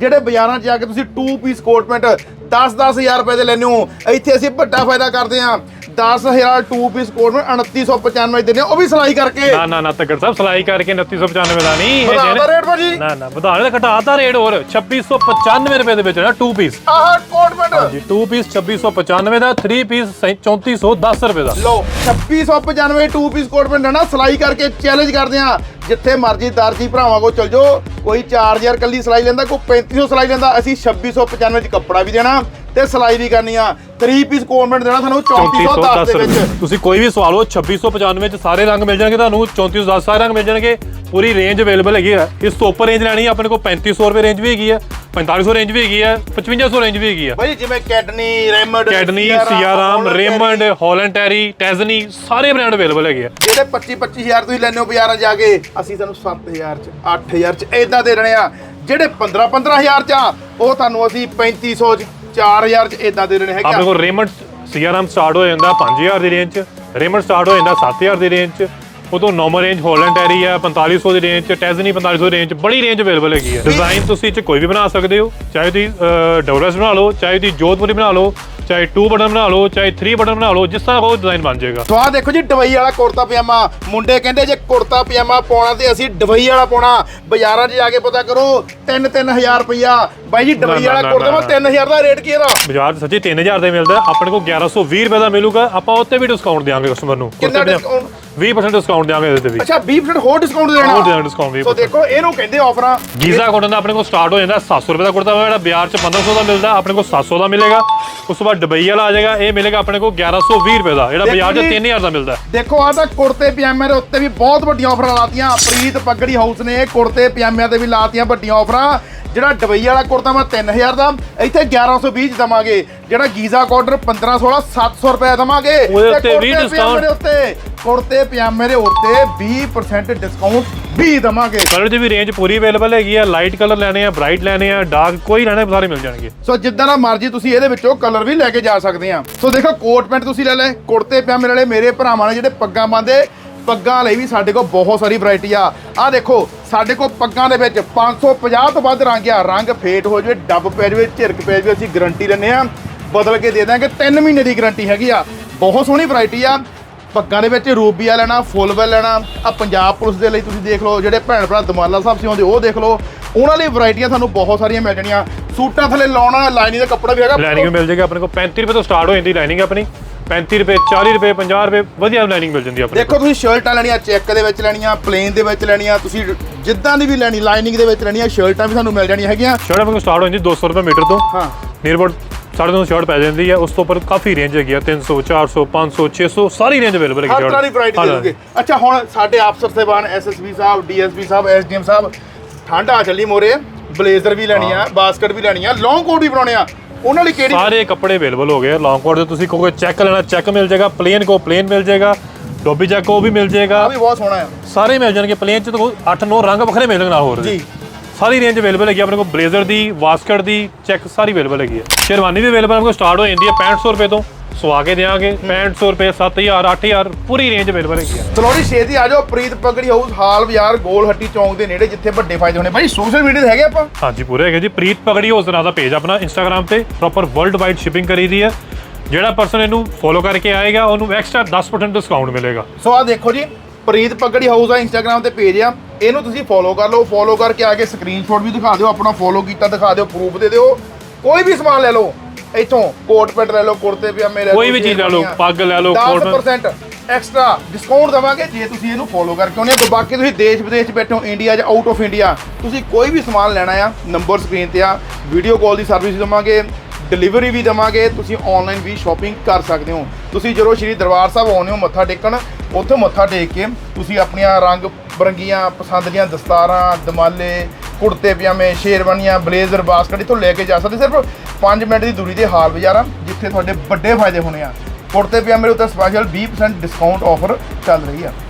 ਜਿਹੜੇ ਬਾਜ਼ਾਰਾਂ 'ਚ ਜਾ ਕੇ ਤੁਸੀਂ 2 ਪੀਸ ਕੋਟ ਪੈਂਟ 10-10000 ਰੁਪਏ ਦੇ ਲੈਣੇ ਹੋ, ਇੱਥੇ ਅਸੀਂ ਵੱਡਾ ਫਾਇਦਾ ਕਰਦੇ ਹਾਂ। 10000 2 ਪੀਸ ਕੋਟ ਪੈਂਟ 2995 ਦਿੰਦੇ ਉਹ ਵੀ ਸਿਲਾਈ ਕਰਕੇ। ਨਾ ਨਾ ਨਾ ਤੱਕੜ ਸਾਹਿਬ ਸਲਾਈ ਕਰਕੇ 2995 ਦਾ ਨਹੀਂ। ਇਹ ਵਧਾ ਰੇਟ ਭਾਜੀ। ਨਾ ਨਾ ਵਧਾਣੇ ਦਾ ਘਟਾਤਾ ਰੇਟ ਹੋਰ। 2695 ਰੁਪਏ ਦੇ ਵਿੱਚ ਨਾ 2 ਪੀਸ ਆਹ ਕੋਟ ਪੈਂਟ ਜੀ 2 ਪੀਸ 2695 ਦਾ 3 ਪੀਸ 3410 ਰੁਪਏ ਦਾ। ਲਓ 2695 2 ਪੀਸ ਕੋਟ ਹੈ ਨਾ ਸਿਲਾਈ ਕਰਕੇ ਚੈਲੰਜ ਕਰਦੇ ਆ ਜਿੱਥੇ ਮਰਜ਼ੀ ਦਰਜੀ ਭਰਾਵਾਂ ਕੋ ਚਲ ਜਾਓ। ਕੋਈ 4000 ਕੱਲੀ ਸਿਲਾਈ ਲੈਂਦਾ ਕੋਈ 3500 ਸਿਲਾਈ ਲੈਂਦਾ। ਅਸੀਂ 2695 ਚ ਕੱਪੜਾ ਵੀ ਦੇਣਾ। ਤੇ ਸਿਲਾਈ ਵੀ ਕਰਨੀ ਆ। 3 ਪੀਸ ਪੈਂਟ ਦੇਣਾ ਤੁਹਾਨੂੰ 3410 ਦੇ ਵਿੱਚ। ਤੁਸੀਂ ਕੋਈ ਵੀ ਸਵਾਲ ਹੋ 2695 ਚ ਸਾਰੇ ਰੰਗ ਮਿਲ ਜਾਣਗੇ ਤੁਹਾਨੂੰ 3410 ਸਾਰੇ ਰੰਗ ਮਿਲ ਜਾਣਗੇ। ਪੂਰੀ ਰੇਂਜ ਅਵੇਲੇਬਲ ਹੈਗੀ ਆ। ਇਸ ਤੋਂ ਉੱਪਰ ਰੇਂਜ ਲੈਣੀ ਹੈ ਆਪਣੇ ਕੋਲ 3500 ਰੁਪਏ ਰੇਂਜ ਵੀ ਹੈਗੀ ਹੈ 4500 ਰੇਂਜ ਵੀ ਹੈਗੀ ਹੈ 5500 ਰੇਂਜ ਵੀ ਹੈਗੀ ਹੈ ਭਾਈ ਜਿਵੇਂ ਕੈਡਨੀ ਰੈਮੰਡ ਕੈਡਨੀ ਸੀਆਰਾਮ ਰੇਮੰਡ ਹਾਲੈਂਡਟੈਰੀ ਟੈਜ਼ਨੀ ਸਾਰੇ ਬ੍ਰਾਂਡ ਅਵੇਲੇਬਲ ਹੈਗੇ ਆ। ਜਿਹੜੇ 25 25000 ਤੁਸੀਂ ਲੈਣੇ ਹੋ ਬਾਜ਼ਾਰਾਂ ਜਾ ਕੇ ਅਸੀਂ ਤੁਹਾਨੂੰ 7000 ਚ 8000 ਚ ਇਦਾਂ ਦੇ ਦੇਣੇ ਆ। ਜਿਹੜੇ 15 15000 ਚ ਆ ਉਹ ਤੁਹਾਨੂੰ ਅਸੀਂ 3500 ਚ 4000 ਚ ਇਦਾਂ ਦੇ ਦੇਣੇ ਹੈਗੇ ਆਪਣੇ ਕੋਲ ਰੇਮੰਡ ਸੀਆਰਾਮ ਸਟਾਰਟ ਹੋ ਜਾਂਦਾ 5000 ਦੀ ਰੇਂਜ ਚ ਰੇਮੰਡ ਸਟਾਰਟ ਹੋ ਜਾਂਦਾ 7000 ਦੀ ਰੇਂਜ ਚ ਉਦੋਂ ਨਾਰਮਲ ਰੇਂਜ ਹਾਲੈਂਡਟੈਰੀ ਆ 4500 ਦੀ ਰੇਂਜ ਚ ਟੈਜ਼ਨੀ 4500 ਦੀ ਰੇਂਜ ਚ ਬੜੀ ਰੇਂਜ ਅਵੇਲੇਬਲ ਹੈਗੀ ਆ। ਡਿਜ਼ਾਈਨ ਤੁਸੀਂ ਚ ਕੋਈ ਵੀ ਬਣਾ ਸਕਦੇ ਹੋ ਚਾਹੇ ਤੁਸੀਂ ਡੋਰਸ ਬਣਾ ਲਓ ਚਾਹੇ ਤੁਸੀਂ ਜੋਧਪੁਰੀ ਬਣਾ ਲਓ ਚਾਹੇ 2 ਬਟਨ ਬਣਾ ਲਓ ਚਾਹੇ 3 ਬਟਨ ਬਣਾ ਲਓ ਜਿਸ ਤਰ੍ਹਾਂ ਉਹ ਡਿਜ਼ਾਈਨ ਬਣ ਜਾਏਗਾ। ਸੋ ਆਹ ਦੇਖੋ ਜੀ ਡਬਈ ਵਾਲਾ ਕੁੜਤਾ ਪਜਾਮਾ। ਮੁੰਡੇ ਕਹਿੰਦੇ ਜੇ ਕੁੜਤਾ ਪਜਾਮਾ ਪਾਉਣਾ ਤੇ ਅਸੀਂ ਡਬਈ ਵਾਲਾ ਪਾਉਣਾ। ਬਾਜ਼ਾਰਾਂ 'ਚ ਜਾ ਕੇ ਪਤਾ ਕਰੋ 3-3000 ਰੁਪਇਆ ਬਾਈ ਜੀ ਡਬਈ ਵਾਲਾ ਕੁੜਤਾ ਮੈਂ 3000 ਦਾ ਰੇਟ ਕੀ ਇਹਦਾ? ਬਾਜ਼ਾਰ 'ਚ ਸੱਚੀ 3000 ਦੇ ਮਿਲਦਾ ਆਪਣੇ ਕੋਲ 1120 ਰੁਪਏ ਦਾ ਮਿਲੂਗਾ ਆਪਾਂ ਉੱਤੇ ਵੀ ਡਿਸਕਾਊਂਟ ਦੇਵਾਂਗੇ ਕਸਟਮਰ ਨੂੰ ਕਿੰਨਾ discount? 20% ਡਿਸਕਾਊਂਟ ਦੇਵਾਂਗੇ ਇਹਦੇ ਤੇ ਵੀ। ਅੱਛਾ 20% ਹੋਰ ਡਿਸਕਾਊਂਟ ਦੇਣਾ। ਹੋਰ ਦੇਣਾ discount ਸੋ ਦੇਖੋ ਇਹਨੂੰ ਕਹਿੰਦੇ ਆਫਰਾਂ ਗੀਜ਼ਾ ਕਾਟਨ ਦਾ ਆਪਣੇ ਕੋਲ ਸਟਾਰਟ ਹੋ ਜਾਂਦਾ 700 ਰੁਪਏ ਦਾ ਕੁੜਤਾ ਜਿਹੜਾ ਬਾਜ਼ਾਰ 'ਚ 1500 ਦਾ ਮਿਲਦਾ ਆਪਣੇ ਕੋਲ 700 ਦਾ ਮਿਲੇਗਾ। ਉਸ ਤੋਂ ਬਾਅਦ ਦੁਬਈ ਵਾਲਾ ਆ ਜਾਏਗਾ ਇਹ ਮਿਲੇਗਾ ਆਪਣੇ ਕੋਲ 1120 ਰੁਪਏ ਦਾ ਜਿਹੜਾ ਬਾਜ਼ਾਰ 'ਚ ਜੀ। 3000 ਦਾ ਮਿਲਦਾ। ਦੇਖੋ ਆਹ ਤਾਂ ਕੁੜਤੇ ਪਜਾਮੇ ਦੇ ਉੱਤੇ ਵੀ ਬਹੁਤ ਵੱਡੀਆਂ ਆਫਰਾਂ ਲਾਤੀਆਂ। ਪ੍ਰੀਤ ਪਗੜੀ ਹਾਊਸ ਨੇ ਕੁੜਤੇ ਪਜਾਮਿਆਂ ਤੇ ਵੀ ਲਾਤੀਆਂ ਵੱਡੀਆਂ ਆਫਰਾਂ ਜਿਹੜਾ ਡਬਈ ਵਾਲਾ ਕੁੜਤਾ ਮੈਂ 3000 ਦਾ ਇੱਥੇ 1120 ਚ ਦਵਾਂਗੇ। ਜਿਹੜਾ ਗੀਜ਼ਾ ਕਾਟਰ 15 16 700 ਰੁਪਏ ਦਵਾਂਗੇ। ਉਹਦੇ ਉੱਤੇ ਤੇ ਵੀ ਕੁੜਤੇ discount। ਪਜਾਮੇ ਦੇ ਉੱਤੇ ਕੁੜਤੇ ਪਜਾਮੇ ਦੇ ਉੱਤੇ 20% ਡਿਸਕਾਊਂਟ ਵੀ ਦਵਾਂਗੇ। ਕਲਰ 'ਚ ਵੀ ਰੇਂਜ ਪੂਰੀ ਅਵੇਲੇਬਲ ਹੈਗੀ ਆ। ਲਾਈਟ ਕਲਰ ਲੈਣੇ ਆ ਬ੍ਰਾਈਟ ਲੈਣੇ ਆ ਡਾਰਕ ਕੋਈ ਲੈਣੇ ਸਾਰੇ ਮਿਲ ਜਾਣਗੇ। ਸੋ ਜਿੱਦਾਂ ਦਾ ਮਰਜ਼ੀ ਤੁਸੀਂ ਇਹਦੇ ਵਿੱਚੋਂ ਕਲਰ ਵੀ ਲੈ ਕੇ ਜਾ ਸਕਦੇ ਆ। ਸੋ ਦੇਖੋ ਕੋਟ ਪੈਂਟ ਤੁਸੀਂ ਲੈ ਲੈ ਕੁੜਤੇ ਪਜਾਮੇ ਵਾਲੇ ਮੇਰੇ ਭਰਾਵਾਂ ਨੇ ਜਿਹੜੇ ਪੱਗਾਂ ਬੰਨਦੇ ਪੱਗਾਂ ਲਈ ਵੀ ਸਾਡੇ ਕੋਲ ਬਹੁਤ ਸਾਰੀ ਵੈਰਾਈਟੀ ਆ। ਆ ਦੇਖੋ ਸਾਡੇ ਕੋਲ ਪੱਗਾਂ ਦੇ ਵਿੱਚ 550 ਤੋਂ ਵੱਧ ਰੰਗ ਆ। ਰੰਗ ਫੇਟ ਹੋ ਜਾਵੇ ਡੱਬ ਪੈ ਜਾਵੇ ਝਿਰਕ ਪੈ ਜਾਵੇ ਅਸੀਂ ਗਾਰੰਟੀ ਦਿੰਨੇ ਆ। ਬਦਲ ਕੇ ਦੇ ਦਾਂਗੇ 3 ਮਹੀਨੇ ਦੀ ਗਾਰੰਟੀ ਹੈਗੀ ਆ। ਬਹੁਤ ਸੋਹਣੀ ਵੈਰਾਈਟੀ ਆ। ਪੱਗਾਂ ਦੇ ਵਿੱਚ ਰੂਬੀਆ ਲੈਣਾ ਫੁੱਲ ਵੈਲ ਲੈਣਾ ਆ ਪੰਜਾਬ ਪੁਲਿਸ ਦੇ ਲਈ ਤੁਸੀਂ ਦੇਖ ਲਓ ਜਿਹੜੇ ਭੈਣ ਭਰਾ ਦਮਾਲਾ ਸਾਹਿਬ ਸਿਉਂਦੇ ਉਹ ਦੇਖ ਲਓ। ਉਹਨਾਂ ਲਈ ਵੈਰਾਈਟੀਆਂ ਤੁਹਾਨੂੰ ਬਹੁਤ ਸਾਰੀਆਂ ਮਿਲ ਜਾਣੀਆਂ। ਸੂਟਾਂ ਥੱਲੇ ਲਾਉਣਾ ਲਾਈਨਿੰਗ ਦਾ ਕੱਪੜਾ ਵੀ ਹੈਗਾ। ਲਾਈਨਿੰਗ ਮਿਲ ਜਾਏਗਾ ਆਪਣੇ ਕੋਲ। 35 ਰੁਪਏ ਤੋਂ ਸਟਾਰਟ ਹੋ ਜਾਂਦੀ ਲਾਈਨਿੰਗ ਆਪਣੀ। 35 ਰੁਪਏ 40 ਰੁਪਏ 50 ਰੁਪਏ ਵਧੀਆ ਲਾਈਨਿੰਗ ਮਿਲ ਜਾਂਦੀ ਆਪਣੇ। ਦੇਖੋ ਤੁਸੀਂ ਸ਼ਰਟਾਂ ਲੈਣੀਆਂ ਚੈੱਕ ਦੇ ਵਿੱਚ ਲੈਣੀਆਂ ਪਲੇਨ ਦੇ ਵਿੱਚ ਲੈਣੀਆਂ ਤੁਸੀਂ ਜਿੱਦਾਂ ਦੀ ਵੀ ਲੈਣੀ ਲਾਈਨਿੰਗ ਦੇ ਵਿੱਚ ਲੈਣੀਆਂ ਸ਼ਰਟਾਂ ਵੀ ਤੁਹਾਨੂੰ ਮਿਲ ਜਾਣੀਆਂ ਹੈਗੀਆਂ। ਸ਼ਰਟ ਆਪਣੇ ਕੋਲ ਸਟਾਰਟ ਹੋ ਜਾਂਦੀ 200 ਰੁਪਏ ਮੀਟਰ ਤੋਂ। ਹਾਂ। ਨੀਅਰ ਅਬਾਊਟ ਸਾਢੇ ਦੋ ਸ਼ਰਟ ਪੈ ਜਾਂਦੀ ਹੈ ਉਸ ਤੋਂ ਉੱਪਰ ਕਾਫੀ ਰੇਂਜ ਹੈਗੀ ਆ 300 400 500 600 ਸਾਰੀ ਰੇਂਜ ਅਵੇਲੇਬਲ ਹੈਗੀ ਹਰ ਤਰ੍ਹਾਂ ਦੀ ਵੈਰਾਈਟੀ ਦੇ ਦੋਗੇ ਅੱਛਾ ਹੁਣ ਸਾਡੇ ਅਫਸਰ ਸਾਹਿਬਾਨ ਐਸਐਸਬੀ ਸਾਹਿਬ ਡੀਐਸਪੀ ਸਾਹਿਬ ਐਸਡੀਐਮ ਸਾਹਿਬ ਠੰਡ ਆ ਚੱਲੀ ਮੋਰੇ। ਬਲੇਜ਼ਰ ਵੀ ਲੈਣੀ ਆ ਬਾਸਕਟ ਵੀ ਲੈਣੀ ਆ ਲੌਂਗ ਕੋਟ ਵੀ ਬਣਾਉਣੇ ਆ। ਉਹਨਾਂ ਲਈ ਕਿਹੜੀ ਸਾਰੇ ਕੱਪੜੇ ਅਵੇਲੇਬਲ ਹੋ ਗਏ ਲੌਂਗ ਕੋਟ ਦੇ ਤੁਸੀਂ ਕੋਈ ਚੈੱਕ ਲੈਣਾ ਚੈੱਕ ਮਿਲ ਜਾਏਗਾ ਪਲੇਨ ਕੋ ਪਲੇਨ ਮਿਲ ਜਾਏਗਾ ਡੋਬੀ ਚੈੱਕ ਉਹ ਵੀ ਮਿਲ ਆ ਜਾਏਗਾ ਵੀ ਬਹੁਤ ਸੋਹਣਾ ਆ। ਸਾਰੇ ਮਿਲ ਜਾਣਗੇ ਪਲੇਨ ਚ ਤਾਂ 8-9 ਰੰਗ ਵੱਖਰੇ ਮਿਲ ਜਾਣਗੇ ਨਾਲ ਹੋਰ ਜੀ। ਸਾਰੀ ਰੇਂਜ ਅਵੇਲੇਬਲ ਹੈਗੀ ਆਪਣੇ ਕੋਲ ਬਲੇਜ਼ਰ ਦੀ ਵਾਸਕਟ ਦੀ ਚੈੱਕ ਸਾਰੀ ਅਵੇਲੇਬਲ ਹੈਗੀ ਹੈ ਸ਼ੇਰਵਾਨੀ ਵੀ ਅਵੇਲੇਬਲ ਆਪਣੇ ਕੋਲ ਸਟਾਰਟ ਹੋ ਜਾਂਦੀ ਹੈ 6500 ਰੁਪਏ ਤੋਂ। ਸਵਾ ਕੇ ਦੇਵਾਂਗੇ 6500 ਰੁਪਏ 7000 8000 ਪੂਰੀ ਰੇਂਜ ਅਵੇਲੇਬਲ ਹੈਗੀ ਆ। ਤਲੋੜੀ ਛੇਤੀ ਆ ਜਾਓ ਪ੍ਰੀਤ ਪਗੜੀ ਹਾਊਸ ਹਾਲ ਬਾਜ਼ਾਰ ਗੋਲ ਹੱਟੀ ਚੌਂਕ ਦੇ ਨੇੜੇ ਜਿੱਥੇ ਵੱਡੇ ਫਾਇਦੇ ਹੋਣੇ। ਭਾਈ ਸੋਸ਼ਲ ਮੀਡੀਆ ਤੇ ਹੈਗੇ ਆਪਾਂ? ਹਾਂਜੀ ਪੂਰੇ ਹੈਗੇ ਜੀ। ਪ੍ਰੀਤ ਪਗੜੀ ਉਸ ਨਾਂ ਦਾ ਪੇਜ ਆਪਣਾ ਇੰਸਟਾਗ੍ਰam ਤੇ ਪ੍ਰੋਪਰ ਵਰਲਡ ਵਾਈਡ ਸ਼ਿਪਿੰਗ ਕਰੀ ਦੀ ਹੈ ਜਿਹੜਾ ਪਰਸਨ ਇਹਨੂੰ ਫੋਲੋ ਕਰਕੇ ਆਏਗਾ ਉਹਨੂੰ ਐਕਸਟਰਾ 10% ਡਿਸਕਾਊਂਟ ਮਿਲੇਗਾ। ਸੋ ਆ ਦੇਖੋ ਜੀ ਪ੍ਰੀਤ ਪਗੜੀ ਹਾਊਸ ਆ ਇੰਸਟਾਗ੍ਰam ਤੇ ਪੇਜ ਆ। ਇਹਨੂੰ ਤੁਸੀਂ ਫੋਲੋ ਕਰ ਲਓ ਫੋਲੋ ਕਰਕੇ ਆ ਕੇ ਸਕਰੀਨਸ਼ਾਟ ਵੀ ਦਿਖਾ ਦਿਓ ਆਪਣਾ ਫੋਲੋ ਕੀਤਾ ਦਿਖਾ ਦਿਓ ਪ੍ਰੂਫ ਦੇ ਦਿਓ ਕੋਈ ਵੀ ਸਮਾਨ ਲੈ ਲਓ ਇੱਥੋਂ ਕੋਟ ਪੈਂਟ ਲੈ ਲਓ ਕੁੜਤੇ ਪਜਾਮੇ ਲੈ ਲਓ ਕੋਈ ਵੀ ਚੀਜ਼ ਲੈ ਲਓ। ਪੱਗ ਲੈ ਲਓ, ਕੋਟ ਪੈਂਟ। 10% ਐਕਸਟਰਾ ਡਿਸਕਾਊਂਟ ਦਵਾਂਗੇ ਜੇ ਤੁਸੀਂ ਇਹਨੂੰ ਫੋਲੋ ਕਰਕੇ ਆਉਂਦੇ ਹੋ ਬਾਕੀ ਤੁਸੀਂ ਦੇਸ਼ ਵਿਦੇਸ਼ 'ਚ ਬੈਠੇ ਹੋ ਇੰਡੀਆ ਜਾਂ ਆਊਟ ਆਫ ਇੰਡੀਆ ਤੁਸੀਂ ਕੋਈ ਵੀ ਸਮਾਨ ਲੈਣਾ ਆ ਨੰਬਰ ਸਕਰੀਨ ਤੇ ਆ ਵੀਡੀਓ ਕਾਲ ਦੀ ਸਰਵਿਸ ਦਵਾਂਗੇ ਡਿਲੀਵਰੀ ਵੀ ਦਵਾਂਗੇ ਤੁਸੀਂ ਆਨਲਾਈਨ ਵੀ ਸ਼ਾਪਿੰਗ ਕਰ ਸਕਦੇ ਹੋ ਤੁਸੀਂ ਜਦੋਂ ਸ਼੍ਰੀ ਦਰਬਾਰ ਸਾਹਿਬ ਆਉਂਦੇ ਹੋ ਮੱਥਾ ਟੇਕਣ ਉੱਥੇ ਮੱਥਾ ਟੇਕ ਕੇ ਤੁਸੀਂ ਆਪਣੀਆਂ ਰੰਗ ਬਰੰਗੀਆਂ ਪਸੰਦ ਦੀਆਂ ਦਸਤਾਰਾਂ, ਦਮਾਲੇ, ਕੁੜਤੇ, ਪਜਾਮੇ, ਸ਼ੇਰਵਾਨੀਆਂ, ਬਲੇਜ਼ਰ, ਬਾਸਕਟ ਇੱਥੋਂ ਲੈ ਕੇ ਜਾ ਸਕਦੇ। ਸਿਰਫ 5 ਮਿੰਟ ਦੀ ਦੂਰੀ ਤੇ ਹਾਲ ਬਾਜ਼ਾਰ ਆ ਜਿੱਥੇ ਤੁਹਾਡੇ ਵੱਡੇ ਫਾਇਦੇ ਹੋਣੇ ਆ। ਕੁੜਤੇ, ਪਜਾਮੇ ਦੇ ਉੱਤੇ ਸਪੈਸ਼ਲ 20% ਡਿਸਕਾਊਂਟ ਆਫਰ ਚੱਲ ਰਹੀ ਆ।